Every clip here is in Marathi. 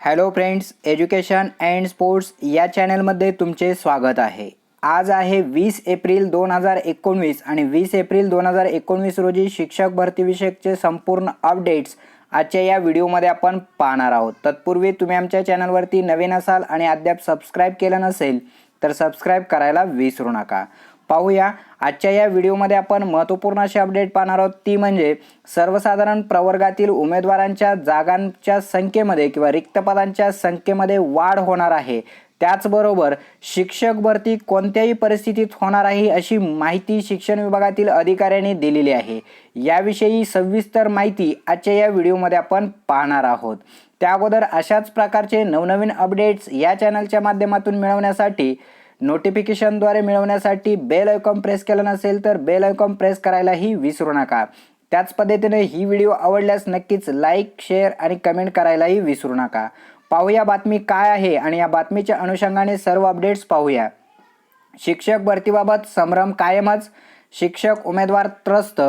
Hello friends education and sports या चॅनलमध्ये तुमचे स्वागत आहे. आज आहे वीस एप्रिल दोन हजार एकोणवीस आणि वीस एप्रिल दोन हजार एकोणवीस रोजी शिक्षक भरतीविषयकचे संपूर्ण अपडेट्स आजच्या या व्हिडिओमध्ये आपण पाहणार आहोत. तत्पूर्वी तुम्ही आमच्या चॅनलवरती नवीन असाल आणि अद्याप सबस्क्राईब केलं नसेल तर सबस्क्राईब करायला विसरू नका. पाहूया. आजच्या या व्हिडिओमध्ये आपण महत्त्वपूर्ण अशी अपडेट पाहणार आहोत. ती म्हणजे सर्वसाधारण प्रवर्गातील उमेदवारांच्या जागांच्या संख्येमध्ये किंवा रिक्त पदांच्या संख्येमध्ये वाढ होणार आहे. त्याचबरोबर शिक्षक भरती कोणत्याही परिस्थितीत होणार आहे अशी माहिती शिक्षण विभागातील अधिकाऱ्यांनी दिलेली आहे. याविषयी सविस्तर माहिती आजच्या या व्हिडिओमध्ये आपण पाहणार आहोत. त्या अगोदर अशाच प्रकारचे नवनवीन अपडेट्स या चॅनलच्या माध्यमातून मिळवण्यासाठी नोटिफिकेशनद्वारे मिळवण्यासाठी बेल आयकॉन प्रेस केलं नसेल तर बेल आयकॉन प्रेस करायलाही विसरू नका. त्याच पद्धतीने ही व्हिडिओ आवडल्यास नक्कीच लाईक शेअर आणि कमेंट करायलाही विसरू नका. पाहूया बातमी काय आहे आणि या बातमीच्या अनुषंगाने सर्व अपडेट्स पाहूया. शिक्षक भरतीबाबत संभ्रम कायमच. शिक्षक उमेदवार त्रस्त.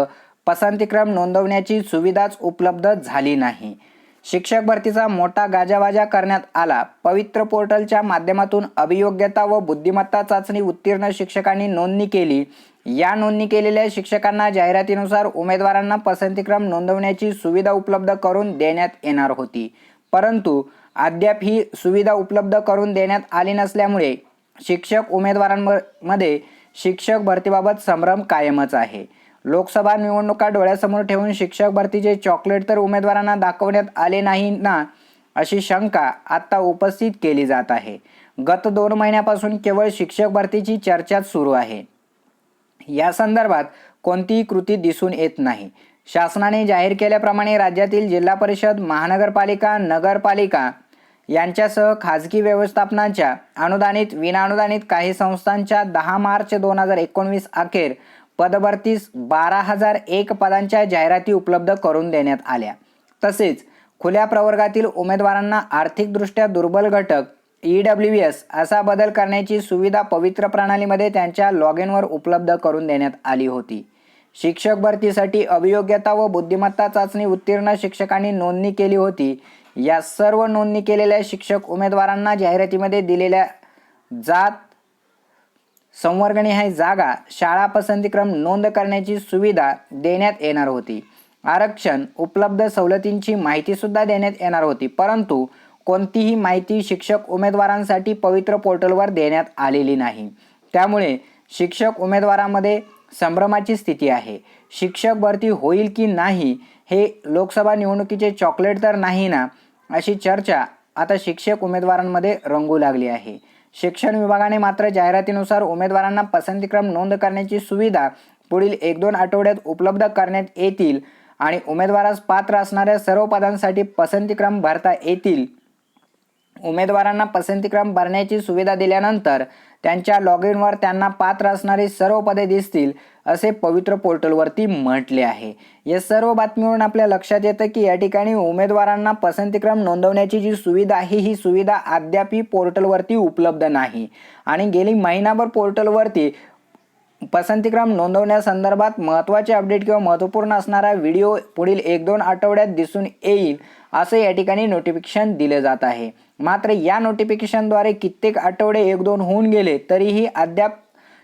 पसंतीक्रम नोंदवण्याची सुविधाच उपलब्ध झाली नाही. शिक्षक भरतीचा मोठा गाजावाजा करण्यात आला. पवित्र पोर्टलच्या माध्यमातून अभियोग्यता व बुद्धिमत्ता चाचणी उत्तीर्ण शिक्षकांनी नोंदणी केली. या नोंदणी केलेल्या शिक्षकांना जाहिरातीनुसार उमेदवारांना पसंतीक्रम नोंदवण्याची सुविधा उपलब्ध करून देण्यात येणार होती. परंतु अद्याप ही सुविधा उपलब्ध करून देण्यात आली नसल्यामुळे शिक्षक उमेदवारांमध्ये शिक्षक भरतीबाबत संभ्रम कायमच आहे. लोकसभा निवडणुका डोळ्यासमोर ठेवून शिक्षक भरतीचे चॉकलेट तर उमेदवारांना दाखवण्यात आले नाही ना अशी शंका आता उपस्थित केली जात आहे. गत दोन महिन्यापासून केवळ शिक्षक भरतीची चर्चाच सुरू आहे. या संदर्भात कोणतीही कृती दिसून येत नाही. शासनाने जाहीर केल्याप्रमाणे राज्यातील जिल्हा परिषद महानगरपालिका नगरपालिका यांच्यासह खाजगी व्यवस्थापनाच्या अनुदानित विनाअनुदानित काही संस्थांच्या दहा मार्च दोन हजार एकोणवीस अखेर पदभरतीस बारा हजार एक पदांच्या जाहिराती उपलब्ध करून देण्यात आल्या. तसेच खुल्या प्रवर्गातील उमेदवारांना आर्थिकदृष्ट्या दुर्बल घटक ई डब्ल्यू एस असा बदल करण्याची सुविधा पवित्र प्रणालीमध्ये त्यांच्या लॉग इनवर उपलब्ध करून देण्यात आली होती. शिक्षक भरतीसाठी अभियोग्यता व बुद्धिमत्ता चाचणी उत्तीर्ण शिक्षकांनी नोंदणी केली होती. या सर्व नोंदणी केलेल्या शिक्षक उमेदवारांना जाहिरातीमध्ये दिलेल्या जात संवर्गणी हे जागा शाळा पसंतीक्रम नोंद करण्याची सुविधा देण्यात येणार होती. आरक्षण उपलब्ध सवलतींची माहिती सुद्धा देण्यात येणार होती परंतु कोणतीही माहिती शिक्षक उमेदवारांसाठी पवित्र पोर्टलवर देण्यात आलेली नाही. त्यामुळे शिक्षक उमेदवारामध्ये संभ्रमाची स्थिती आहे. शिक्षक भरती होईल की नाही हे लोकसभा निवडणुकीचे चॉकलेट तर नाही ना अशी चर्चा आता शिक्षक उमेदवारांमध्ये रंगू लागली आहे. शिक्षण विभागाने मात्र जाहिरातीनुसार उमेदवारांना पसंतीक्रम नोंद करण्याची सुविधा पुढील एक दोन आठवड्यात उपलब्ध करण्यात येतील आणि उमेदवारास पात्र असणाऱ्या सर्व पदांसाठी पसंतीक्रम भरता येतील. उमेदवारांना पसंतीक्रम भरण्याची सुविधा दिल्यानंतर त्यांच्या लॉग इनवर त्यांना पात्र असणारी सर्व पदे दिसतील. असे पवित्र पोर्टलवरती म्हटले आहे. या सर्व बातमीवरून आपल्या लक्षात येतं की या ठिकाणी उमेदवारांना पसंतीक्रम नोंदवण्याची जी सुविधा आहे ही सुविधा अद्यापही पोर्टलवरती उपलब्ध नाही. आणि गेली महिनाभर पोर्टलवरती पसंतीक्रम नोंदवण्यासंदर्भात महत्त्वाचे अपडेट किंवा महत्त्वपूर्ण असणारा व्हिडिओ पुढील एक दोन आठवड्यात दिसून येईल असं या ठिकाणी नोटिफिकेशन दिलं जात आहे. मात्र या नोटिफिकेशनद्वारे कित्येक आठवडे एक दोन होऊन गेले तरीही अद्याप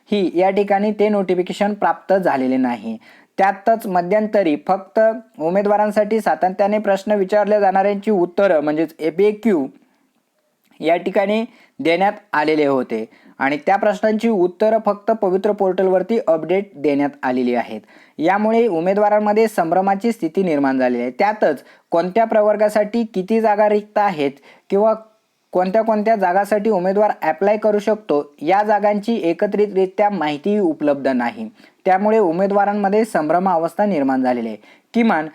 ही या ठिकाणी ते नोटिफिकेशन प्राप्त झालेले नाही. त्यातच मध्यंतरी फक्त उमेदवारांसाठी सातत्याने प्रश्न विचारले जाणाऱ्यांची उत्तरं म्हणजेच ए पी क्यू या ठिकाणी देण्यात आलेले होते. आणि त्या प्रश्नांची उत्तरं फक्त पवित्र पोर्टलवरती अपडेट देण्यात आलेली आहेत. यामुळे उमेदवारांमध्ये संभ्रमाची स्थिती निर्माण झालेली आहे. त्यातच कोणत्या प्रवर्गासाठी किती जागा रिक्त आहेत किंवा कोणत्या कोणत्या जागासाठी उमेदवार ॲप्लाय करू शकतो या जागांची एकत्रितरित्या माहिती उपलब्ध नाही. त्यामुळे उमेदवारांमध्ये संभ्रम अवस्था निर्माण झालेली आहे. किमान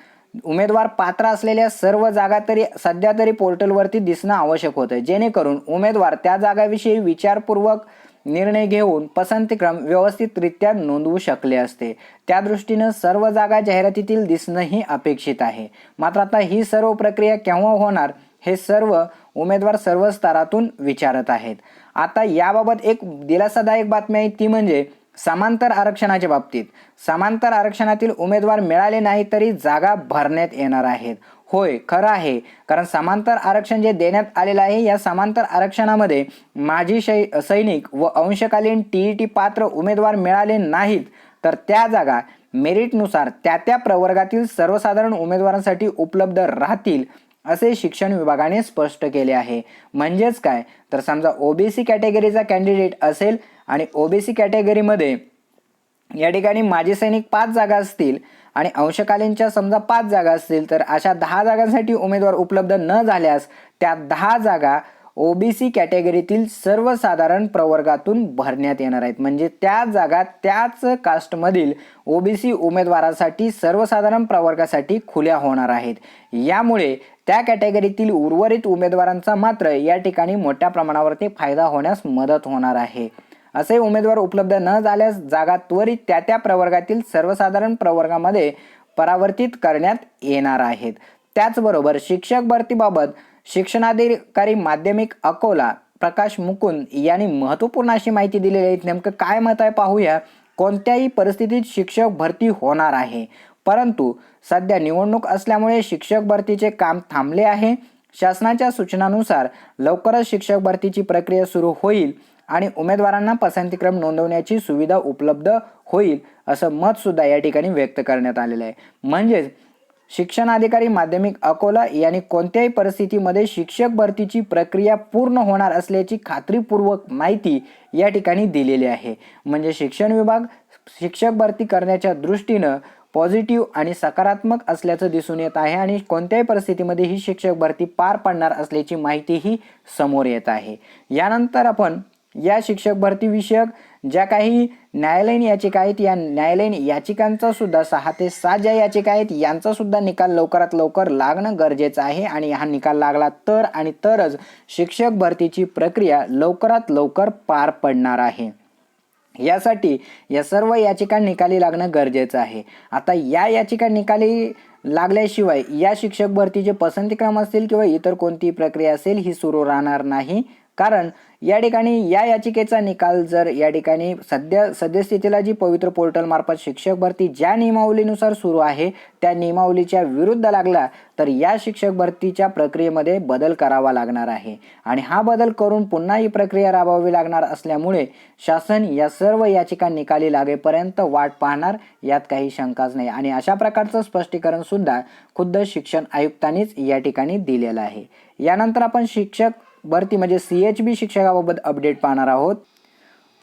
उमेदवार पात्र असलेल्या सर्व जागा तरी सध्या तरी पोर्टलवरती दिसणं आवश्यक होतं जेणेकरून उमेदवार त्या जागाविषयी विचारपूर्वक निर्णय घेऊन पसंतीक्रम व्यवस्थितरित्या नोंदवू शकले असते. त्या दृष्टीनं सर्व जागा जाहिरातीतील दिसणंही अपेक्षित आहे. मात्र आता ही सर्व प्रक्रिया केव्हा होणार हे सर्व उमेदवार सर्व स्तरातून विचारत आहेत. आता याबाबत एक दिलासादायक बातमी आहे ती म्हणजे समांतर आरक्षणाच्या बाबतीत. समांतर आरक्षणातील उमेदवार मिळाले नाही तरी जागा भरण्यात येणार आहेत. होय खरं आहे. कारण समांतर आरक्षण जे देण्यात आलेलं आहे या समांतर आरक्षणामध्ये माजी शै सैनिक व अंशकालीन टी ई टी पात्र उमेदवार मिळाले नाहीत. तर त्या जागा मेरिटनुसार त्या त्या प्रवर्गातील सर्वसाधारण उमेदवारांसाठी उपलब्ध राहतील. असे शिक्षण विभागाने स्पष्ट केले आहे. म्हणजेच काय? तर समजा ओबीसी कॅटेगरीचा कॅन्डिडेट असेल आणि ओबीसी कॅटेगरीमध्ये या ठिकाणी माजी सैनिक पाच जागा असतील आणि अंशकालीनच्या समजा पाच जागा असतील तर अशा दहा जागांसाठी उमेदवार उपलब्ध न झाल्यास त्या दहा जागा ओबीसी कॅटेगरीतील सर्वसाधारण प्रवर्गातून भरण्यात येणार आहेत. म्हणजे त्या जागा त्याच कास्टमधील ओबीसी उमेदवारासाठी सर्वसाधारण प्रवर्गासाठी खुल्या होणार आहेत. यामुळे त्या कॅटेगरीतील उर्वरित उमेदवारांचा मात्र या ठिकाणी मोठ्या प्रमाणावरती फायदा होण्यास मदत होणार आहे. असे उमेदवार उपलब्ध न झाल्यास जागा त्वरित त्या त्या प्रवर्गातील सर्वसाधारण प्रवर्गामध्ये परावर्तित करण्यात येणार आहेत. त्याचबरोबर शिक्षक भरतीबाबत शिक्षणाधिकारी माध्यमिक अकोला प्रकाश मुकुंद यांनी महत्त्वपूर्ण अशी माहिती दिलेली आहे. नेमकं काय मत आहे पाहूया. कोणत्याही परिस्थितीत शिक्षक भरती होणार आहे. परंतु सध्या निवडणूक असल्यामुळे शिक्षक भरतीचे काम थांबले आहे. शासनाच्या सूचनानुसार लवकरच शिक्षक भरतीची प्रक्रिया सुरू होईल आणि उमेदवारांना पसंतीक्रम नोंदवण्याची सुविधा उपलब्ध होईल असं मत सुद्धा या ठिकाणी व्यक्त करण्यात आलेलं आहे. म्हणजेच शिक्षणाधिकारी माध्यमिक अकोला यांनी कोणत्याही परिस्थितीमध्ये शिक्षक भरतीची प्रक्रिया पूर्ण होणार असल्याची खात्रीपूर्वक माहिती या ठिकाणी दिलेली आहे. म्हणजे शिक्षण विभाग शिक्षक भरती करण्याच्या दृष्टीनं पॉझिटिव्ह आणि सकारात्मक असल्याचं दिसून येत आहे आणि कोणत्याही परिस्थितीमध्ये ही शिक्षक भरती पार पडणार असल्याची माहितीही समोर येत आहे. यानंतर आपण या शिक्षक भरतीविषयक ज्या काही न्यायालयीन याचिका आहेत या न्यायालयीन याचिकांचा सुद्धा सहा ते सात ज्या याचिका आहेत यांचा सुद्धा निकाल लवकरात लवकर लागणं गरजेचं आहे आणि हा निकाल लागला तर आणि तरच शिक्षक भरतीची प्रक्रिया लवकरात लवकर पार पडणार आहे. यासाठी या सर्व याचिका निकाली लागणं गरजेचं आहे. आता या याचिका निकाली लागल्याशिवाय या शिक्षक भरतीचे पसंतीक्रम असतील किंवा इतर कोणतीही प्रक्रिया असेल ही सुरू राहणार नाही. कारण या ठिकाणी या याचिकेचा निकाल जर या ठिकाणी सध्या सद्यस्थितीला जी पवित्र पोर्टल मार्फत शिक्षक भरती ज्या नियमावलीनुसार सुरू आहे त्या नियमावलीच्या विरुद्ध लागला तर या शिक्षक भरतीच्या प्रक्रियेमध्ये बदल करावा लागणार आहे. आणि हा बदल करून पुन्हा ही प्रक्रिया राबवावी लागणार असल्यामुळे शासन या सर्व याचिका निकाली लागेपर्यंत वाट पाहणार यात काही शंकाच नाही. आणि अशा प्रकारचं स्पष्टीकरण सुद्धा खुद्द शिक्षण आयुक्तांनीच या ठिकाणी दिलेलं आहे. यानंतर आपण शिक्षक भरती म्हणजे सी एच बी शिक्षकाबाबत अपडेट पाहणार आहोत.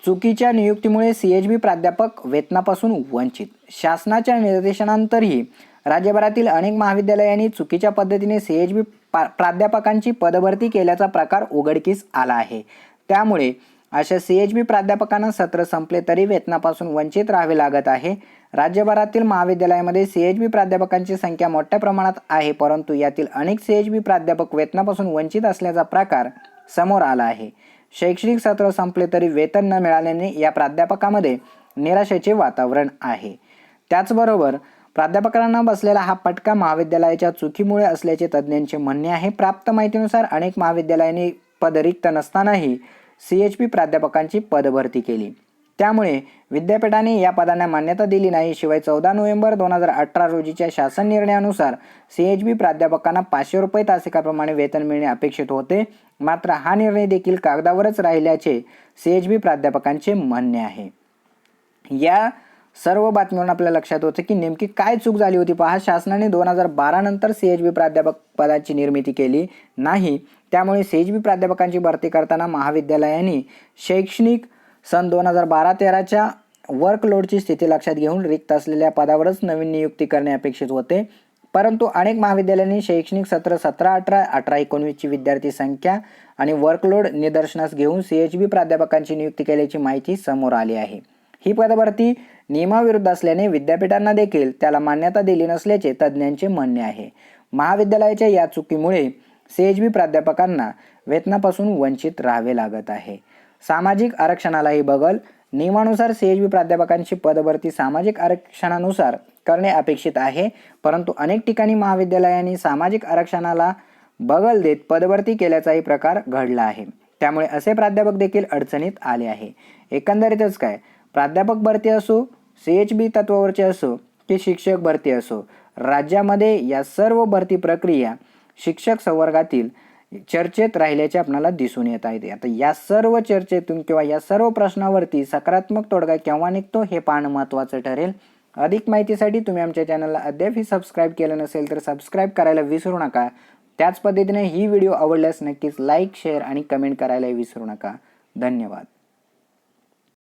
चुकीच्या नियुक्तीमुळे सी एच बी प्राध्यापक वेतनापासून वंचित. शासनाच्या निर्देशनांतरही राज्यभरातील अनेक महाविद्यालयांनी चुकीच्या पद्धतीने सी एच बी प्राध्यापकांची पदभरती केल्याचा प्रकार उघडकीस आला आहे. त्यामुळे अशा सी एच बी प्राध्यापकांना सत्र संपले तरी वेतनापासून वंचित राहावे लागत आहे. राज्यभरातील महाविद्यालयामध्ये सी एच बी प्राध्यापकांची संख्या मोठ्या प्रमाणात आहे परंतु यातील अनेक सी एच बी प्राध्यापक वेतनापासून वंचित असल्याचा प्रकार समोर आला आहे. शैक्षणिक सत्र संपले तरी वेतन न मिळाल्याने या प्राध्यापकामध्ये निराशेचे वातावरण आहे. त्याचबरोबर प्राध्यापकांना बसलेला हा पटका महाविद्यालयाच्या चुकीमुळे असल्याचे तज्ज्ञांचे म्हणणे आहे. प्राप्त माहितीनुसार अनेक महाविद्यालयाने पद रिक्त नसतानाही सी एच पी प्राध्यापकांची पदभरती केली. त्यामुळे विद्यापीठाने या पदांना मान्यता दिली नाही शिवाय चौदा नोव्हेंबर दोन हजार अठरा रोजीच्या शासन निर्णयानुसार सी एच बी प्राध्यापकांना पाचशे रुपये तासिकाप्रमाणे वेतन मिळणे अपेक्षित होते. मात्र हा निर्णय देखील कागदावरच राहिल्याचे सी एच बी प्राध्यापकांचे म्हणणे आहे. या सर्व बातमीवरून आपल्या लक्षात होतं की नेमकी काय चूक झाली होती पहा. शासनाने दोन हजार बारा नंतर सी एच बी प्राध्यापक पदाची निर्मिती केली नाही. त्यामुळे सी एच बी प्राध्यापकांची भरती करताना महाविद्यालयांनी शैक्षणिक सन दोन हजार बारा तेराच्या वर्कलोडची स्थिती लक्षात घेऊन रिक्त असलेल्या पदावरच नवीन नियुक्ती करणे अपेक्षित होते. परंतु अनेक महाविद्यालयांनी शैक्षणिक सत्र सतरा अठरा अठरा एकोणवीसची विद्यार्थी संख्या आणि वर्कलोड निदर्शनास घेऊन सी एच बी प्राध्यापकांची नियुक्ती केल्याची माहिती समोर आली आहे. ही पदभरती नियमाविरुद्ध असल्याने विद्यापीठांना देखील त्याला मान्यता दिली नसल्याचे तज्ज्ञांचे म्हणणे आहे. महाविद्यालयाच्या या चुकीमुळे सी एच बी प्राध्यापकांना वेतनापासून वंचित राहावे लागत आहे. सामाजिक आरक्षणालाही बगल. नियमानुसार सी एच बी प्राध्यापकांची पदभरती सामाजिक आरक्षणानुसार करणे अपेक्षित आहे. परंतु अनेक ठिकाणी महाविद्यालयांनी सामाजिक आरक्षणाला बगल देत पदभरती केल्याचाही प्रकार घडला आहे. त्यामुळे असे प्राध्यापक देखील अडचणीत आले आहे. एकंदरीतच काय? प्राध्यापक भरती असो सी एच बी तत्वावरचे असो की शिक्षक भरती असो राज्यामध्ये या सर्व भरती प्रक्रिया शिक्षक संवर्गातील चर्चेत राहिल्याचे आपल्याला दिसून येत आहे. आता या सर्व चर्चेतून किंवा या सर्व प्रश्नावरती सकारात्मक तोडगा केव्हा निघतो हे पाहणं महत्त्वाचं ठरेल. अधिक माहितीसाठी तुम्ही आमच्या चॅनलला अद्यापही सबस्क्राईब केलं नसेल तर सबस्क्राईब करायला विसरू नका. त्याच पद्धतीने ही व्हिडिओ आवडल्यास नक्कीच लाईक शेअर आणि कमेंट करायला विसरू नका. धन्यवाद.